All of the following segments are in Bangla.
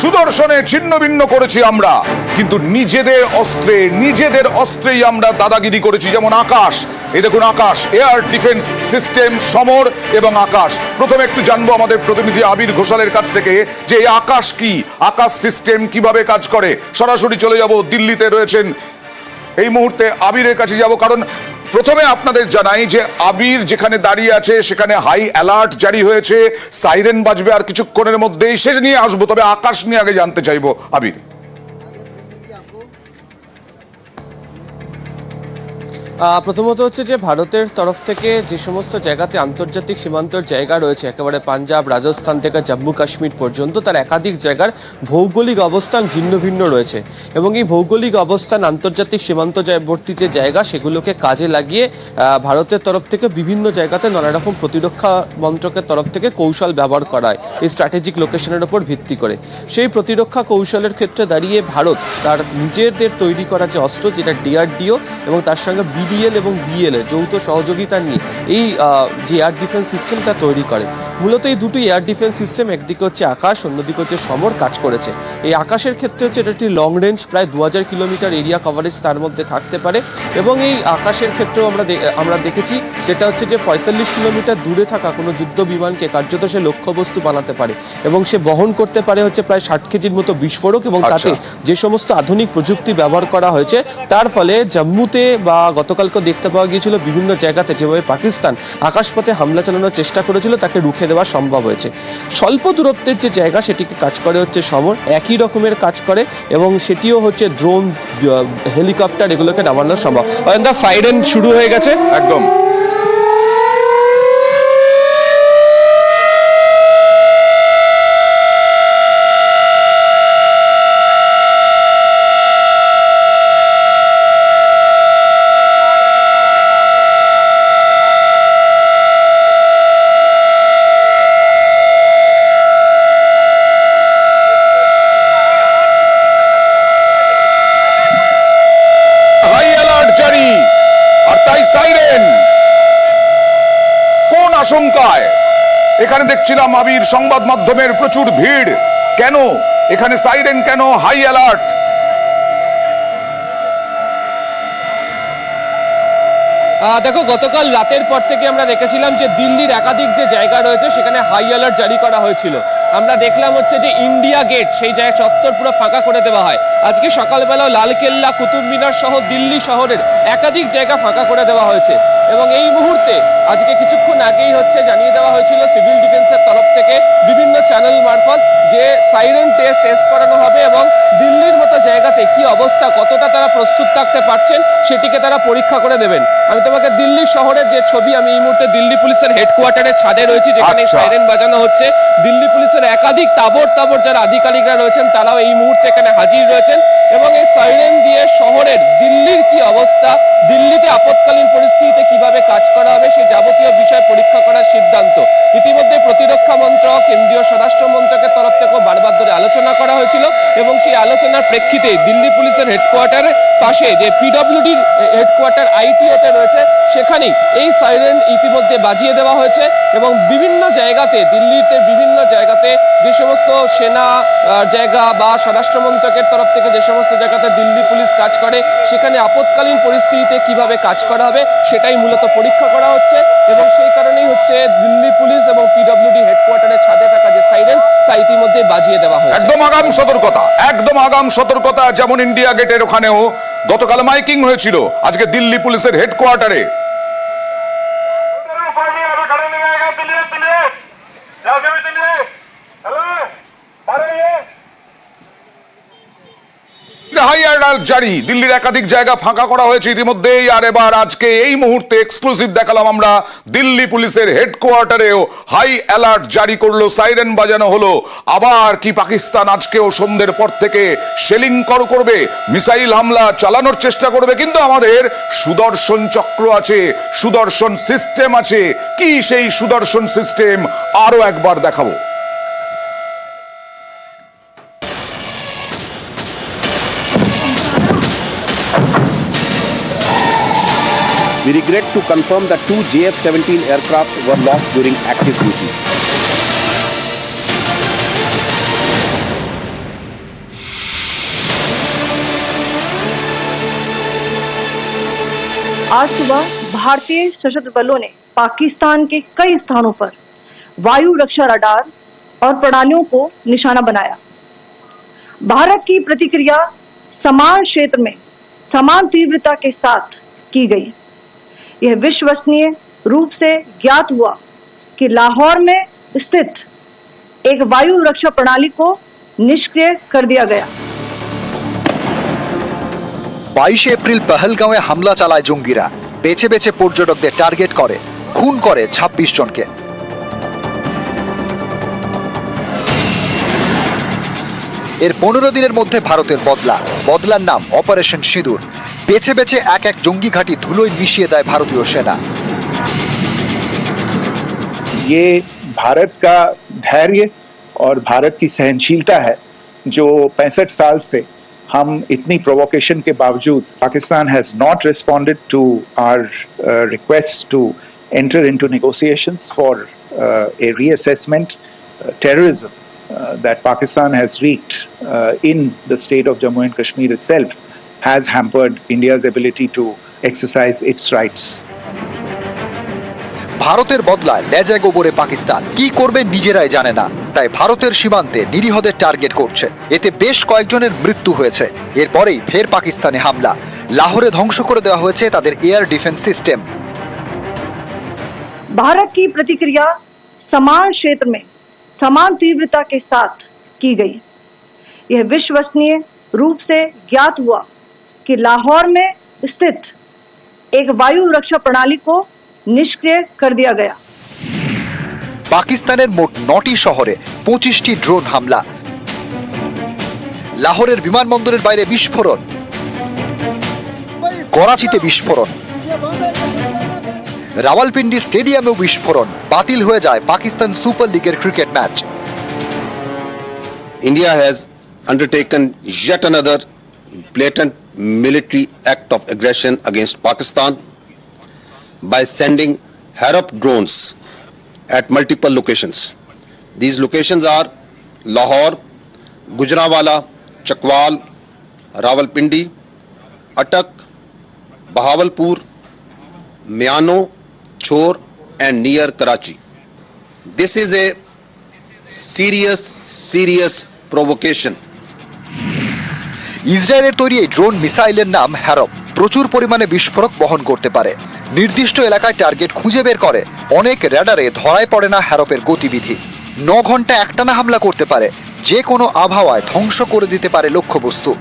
সুদর্শনে ছিন্ন ভিন্ন করেছি আমরা। কিন্তু নিজেদের অস্ত্রে, নিজেদের অস্ত্রেই আমরা দাদাগিরি করেছি। যেমন আকাশ। এই দেখুন Akash. Air defence system Samar এবং আকাশ। প্রথমে একটু জানব আমাদের প্রতিনিধি আবির ঘোষালের কাছ থেকে যে এই আকাশ কি? আকাশ সিস্টেম কীভাবে কাজ করে? সরাসরি চলে যাব দিল্লিতে রয়েছেন। এই মুহূর্তে আবিরের কাছে যাব, কারণ প্রথমে আপনাদের জানাই যে আবির যেখানে দাঁড়িয়ে আছে, সেখানে হাই অ্যালার্ট জারি হয়েছে সাইরেন বাজবে আর কিছুক্ষণের মধ্যেই সে নিয়ে আসব, তবে আকাশ নিয়ে আগে জানতে চাইব। আবির। প্রথমত হচ্ছে যে ভারতের তরফ থেকে যে সমস্ত জায়গাতে আন্তর্জাতিক সীমান্তর জায়গা রয়েছে, একেবারে পাঞ্জাব, রাজস্থান থেকে জম্মু কাশ্মীর পর্যন্ত, তার একাধিক জায়গার ভৌগোলিক অবস্থান ভিন্ন ভিন্ন রয়েছে এবং এই ভৌগোলিক অবস্থান আন্তর্জাতিক সীমান্তবর্তী যে জায়গা, সেগুলোকে কাজে লাগিয়ে ভারতের তরফ থেকে বিভিন্ন জায়গাতে নানা রকম প্রতিরক্ষা মন্ত্রকের তরফ থেকে কৌশল ব্যবহার করা হয়, এই স্ট্র্যাটেজিক লোকেশনের ওপর ভিত্তি করে। সেই প্রতিরক্ষা কৌশলের ক্ষেত্রে দাঁড়িয়ে ভারত তার নিজেদের তৈরি করা যে অস্ত্র, যেটা ডিআরডিও এবং তার সঙ্গে বিডিএল এবং বিএল এর যৌথ সহযোগিতা নিয়ে এই যে এয়ার ডিফেন্স সিস্টেমটা তৈরি করে মূলত এই দুটি এয়ার ডিফেন্স সিস্টেম একদিকে হচ্ছে আকাশ অন্যদিকে হচ্ছে সমর কাজ করেছে এই আকাশের ক্ষেত্রে হচ্ছে এটা একটি লং রেঞ্জ প্রায় দু হাজার কিলোমিটার এরিয়া কভারেজ তার মধ্যে থাকতে পারে এবং এই আকাশের ক্ষেত্রেও আমরা আমরা দেখেছি সেটা হচ্ছে যে পঁয়তাল্লিশ কিলোমিটার দূরে থাকা কোনো যুদ্ধ বিমানকে কার্যত সে লক্ষ্যবস্তু বানাতে পারে এবং সে বহন করতে পারে হচ্ছে প্রায় ষাট কেজির মতো বিস্ফোরক এবং তাতে আচ্ছা। যে সমস্ত আধুনিক প্রযুক্তি ব্যবহার করা হয়েছে তার ফলে জম্মুতে বা গতকালকে দেখতে পাওয়া গিয়েছিল বিভিন্ন জায়গাতে যেভাবে পাকিস্তান আকাশপথে হামলা চালানোর চেষ্টা করেছিল, তাকে রুখে দেওয়া সম্ভব হয়েছে। স্বল্প দূরত্বের যে জায়গা, সেটিকে কাজ করে হচ্ছে সমর। একই রকমের কাজ করে এবং সেটিও হচ্ছে ড্রোন হেলিকপ্টার এগুলোকে নামানো সম্ভব। সাইরেন শুরু হয়ে গেছে। একদম হাই অ্যালার্ট জারি আর তাই সাইরেন কোন আশঙ্কায়। এখানে দেখছিলাম আবির সংবাদ মাধ্যমের প্রচুর ভিড়। কেন? এখানে সাইরেন কেন? হাই অ্যালার্ট দেখো, গতকাল রাতের পর থেকে আমরা দেখেছিলাম যে দিল্লির একাধিক যে জায়গা রয়েছে, সেখানে হাই অ্যালার্ট জারি করা হয়েছিল। আমরা দেখলাম হচ্ছে যে ইন্ডিয়া গেট সেই জায়গায় চত্বর পুরো ফাঁকা করে দেওয়া হয়। আজকে সকালবেলাও লালকেল্লা কুতুব মিনার সহ দিল্লি শহরের একাধিক জায়গা ফাঁকা করে দেওয়া হয়েছে। এবং এই মুহূর্তে, আজকে কিছুক্ষণ আগেই হচ্ছে জানিয়ে দেওয়া হয়েছিল সিভিল ডিফেন্সের তরফ থেকে বিভিন্ন চ্যানেল মারফত যে সাইরেন টেস্ট টেস্ট করানো হবে এবং দিল্লির মতো জায়গাতে কি অবস্থা কতটা তারা প্রস্তুত থাকতে পারছেন সেটিকে তারা পরীক্ষা করে দেবেন। আমি তোমাকে দিল্লি শহরের যে ছবি আমি এই মুহূর্তে দিল্লি পুলিশের হেডকোয়ার্টারের ছাদে রয়েছি যেখানে আচ্ছা। সাইরেন বাজানো হচ্ছে। দিল্লি পুলিশের একাধিক তাবর তাবর যারা আধিকারিকরা রয়েছেন তারাও এই মুহূর্তে এখানে হাজির রয়েছেন। এবং এই সাইরেন দিয়ে শহরের দিল্লির কি অবস্থা, দিল্লিতে আপতকালীন পরিস্থিতিতে কীভাবে কাজ করা হবে সেই যাবতীয় বিষয় পরীক্ষা করার সিদ্ধান্ত। ইতিমধ্যে প্রতিরক্ষা মন্ত্রক, কেন্দ্রীয় স্বরাষ্ট্র মন্ত্রকের তরফ থেকেও বারবার ধরে আলোচনা করা হয়েছিল এবং সেই আলোচনার প্রেক্ষিতে দিল্লি পুলিশের হেডকোয়ার্টারের পাশে যে পিডব্লিউডির হেডকোয়ার্টার আইটিওতে রয়েছে, সেখানেই এই সাইরেন ইতিমধ্যে বাজিয়ে দেওয়া হয়েছে এবং বিভিন্ন জায়গাতে, দিল্লিতে বিভিন্ন জায়গাতে যে সমস্ত সেনা জায়গা বা স্বরাষ্ট্র মন্ত্রকের তরফ থেকে যে সমস্ত জায়গাতে দিল্লি পুলিশ কাজ করে, সেখানে আপৎকালীন পরিস্থিতিতে কীভাবে কাজ করা হবে সেটাই মূলত পরীক্ষা করা হচ্ছে এবং সেই কারণেই হচ্ছে দিল্লি পুলিশ এবং পিডব্লিউডি হেডকোয়ার্টারের ছাদে থাকা যে সাইরেন্স তা ইতিমধ্যে বাজিয়ে দেওয়া হয়েছে। একদম আগাম সতর্কতা, একদম আগাম সতর্কতা যেমন ইন্ডিয়া গেটের ওখানেও গতকাল মাইকিং হয়েছিল। আজকে দিল্লি পুলিশের হেডকোয়ার্টারে। অ্যালার্ট জারি। দিল্লির একাধিক জায়গা ফাঁকা করা হয়েছে ইতিমধ্যেই। আর এবার আজকে এই মুহূর্তে এক্সক্লুসিভ দেখালাম আমরা দিল্লি পুলিশের হেডকোয়ার্টারেও হাই অ্যালার্ট জারি করল সাইরেন বাজানো হলো। আবার কি পাকিস্তান আজকেও সন্ধ্যের পর থেকে শেলিং কর করবে, মিসাইল হামলা চালানোর চেষ্টা করবে, কিন্তু আমাদের সুদর্শন চক্র আছে, সুদর্শন সিস্টেম আছে। কি সেই সুদর্শন সিস্টেম আরও একবার দেখাবো। We regret to confirm that two JF-17 aircraft were lost during active duty. आज सुबह भारतीय सशस्त्र बलों ने पाकिस्तान के कई स्थानों पर वायु रक्षा रडार और प्रणालियों को निशाना बनाया भारत की प्रतिक्रिया समान क्षेत्र में समान तीव्रता के साथ की गई यह विश्वसनीय रूप से ज्ञात हुआ कि लाहौर में स्थित एक वायु रक्षा प्रणाली को निष्क्रिय कर दिया गया বাইশে এপ্রিল পহলগাঁওয়ে হামলা চালায় জঙ্গিরা বেছে বেছে পর্যটকদের টার্গেট করে খুন করে ২৬ জনকে এর পনেরো দিনের মধ্যে ভারতের বদলা বদলার নাম অপারেশন সিঁদুর বেছে বেছে এক এক জঙ্গি ঘাঁটি ধুলোয় মিশিয়ে দেয় ভারতীয় সেনা ये भारत का धैर्य और भारत की सहनशीलता है जो पैंसठ साल से हम इतनी प्रोवोकेशन के बावजूद Pakistan has not responded to our request to enter into negotiations for uh, a reassessment uh, terrorism uh, that Pakistan has wreaked uh, in the state of Jammu and Kashmir itself has hampered India's ability to exercise its rights. ভারতের বদলায় লেজা গোবরে পাকিস্তান কি করবে নিজেরাই জানে না তাই ভারতের সীমান্তে নিরীহদের টার্গেট করছে এতে বেশ কয়েকজনের মৃত্যু হয়েছে এরপরেই ফের পাকিস্তানে হামলা লাহোরে ধ্বংস করে দেওয়া হয়েছে তাদের এয়ার ডিফেন্স সিস্টেম भारत की प्रतिक्रिया समान क्षेत्र में समान तीव्रता के साथ की गई यह विश्वसनीय रूप से ज्ञात हुआ कि लाहौर में स्थित एक वायु रक्षा प्रणाली को निष्क्रिय कर दिया गया পাকিস্তানের মোট নটি শহরে পঁচিশটি ড্রোন হামলা লাহোরের বিমানবন্দরের বাইরে বিস্ফোরণ করাচিতে বিস্ফোরণ রাওয়ালপিন্ডি স্টেডিয়ামেও বিস্ফোরণ বাতিল হয়ে যায় পাকিস্তান সুপার লিগের cricket match India has undertaken yet another blatant military act of aggression against Pakistan by sending Harap drones at multiple locations. These locations are Lahore, Gujranwala, Chakwal, Rawalpindi, Atak, Bahawalpur, Miano, Chor, and near Karachi. This is a serious, serious provocation. ইসরায়েলের তৈরি এই ড্রোন মিসাইলের নাম হ্যারপ প্রচুর পরিমাণে বিস্ফোরক বহন করতে পারে। নির্দিষ্ট এলাকায় টার্গেট খুঁজে বের করে। অনেক র্যাডারে ধরায় পড়ে না হ্যারপের গতিবিধি। ন ঘণ্টা একটানা হামলা করতে পারে। যে কোনো আবহাওয়ায় ধ্বংস করে দিতে পারে লক্ষ্যবস্তু।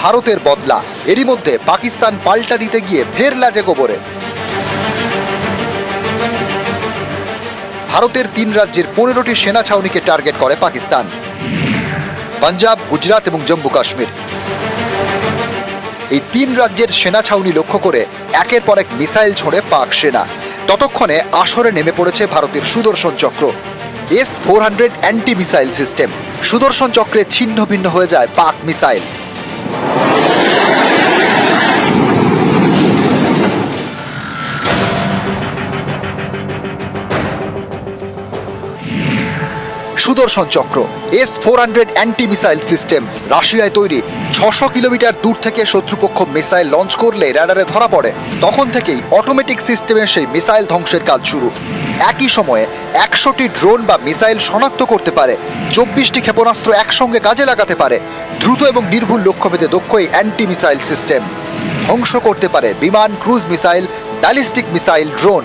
ভারতের বদলা। এরই মধ্যে পাকিস্তান পাল্টা দিতে গিয়ে ফের লাজে গোবরে। ভারতের তিন রাজ্যের পনেরোটি সেনা ছাউনিকে টার্গেট করে পাকিস্তান। পাঞ্জাব, গুজরাট এবং জম্মু কাশ্মীর। এই তিন রাজ্যের সেনা ছাউনি লক্ষ্য করে একের পর এক মিসাইল ছোড়ে পাক সেনা। ততক্ষণে আসরে নেমে পড়েছে ভারতের Sudarshan Chakra. S four hundred anti missile system. Sudarshan চক্রে ছিন্ন ভিন্ন হয়ে যায় Pak missile. Sudarshan Chakra S four hundred anti missile system রাশিয়ায় তৈরি। ছশো কিলোমিটার দূর থেকে শত্রুপক্ষ মিসাইল লঞ্চ করলে র্যাডারে ধরা পড়ে। তখন থেকেই অটোমেটিক সিস্টেমের সেই মিসাইল ধ্বংসের কাজ শুরু। একই সময়ে একশোটি ড্রোন বা মিসাইল শনাক্ত করতে পারে। চব্বিশটি ক্ষেপণাস্ত্র একসঙ্গে কাজে লাগাতে পারে। দ্রুত এবং নির্ভুল লক্ষ্যভেদে দক্ষ এই অ্যান্টি মিসাইল সিস্টেম ধ্বংস করতে পারে বিমান cruise missile ballistic missile drone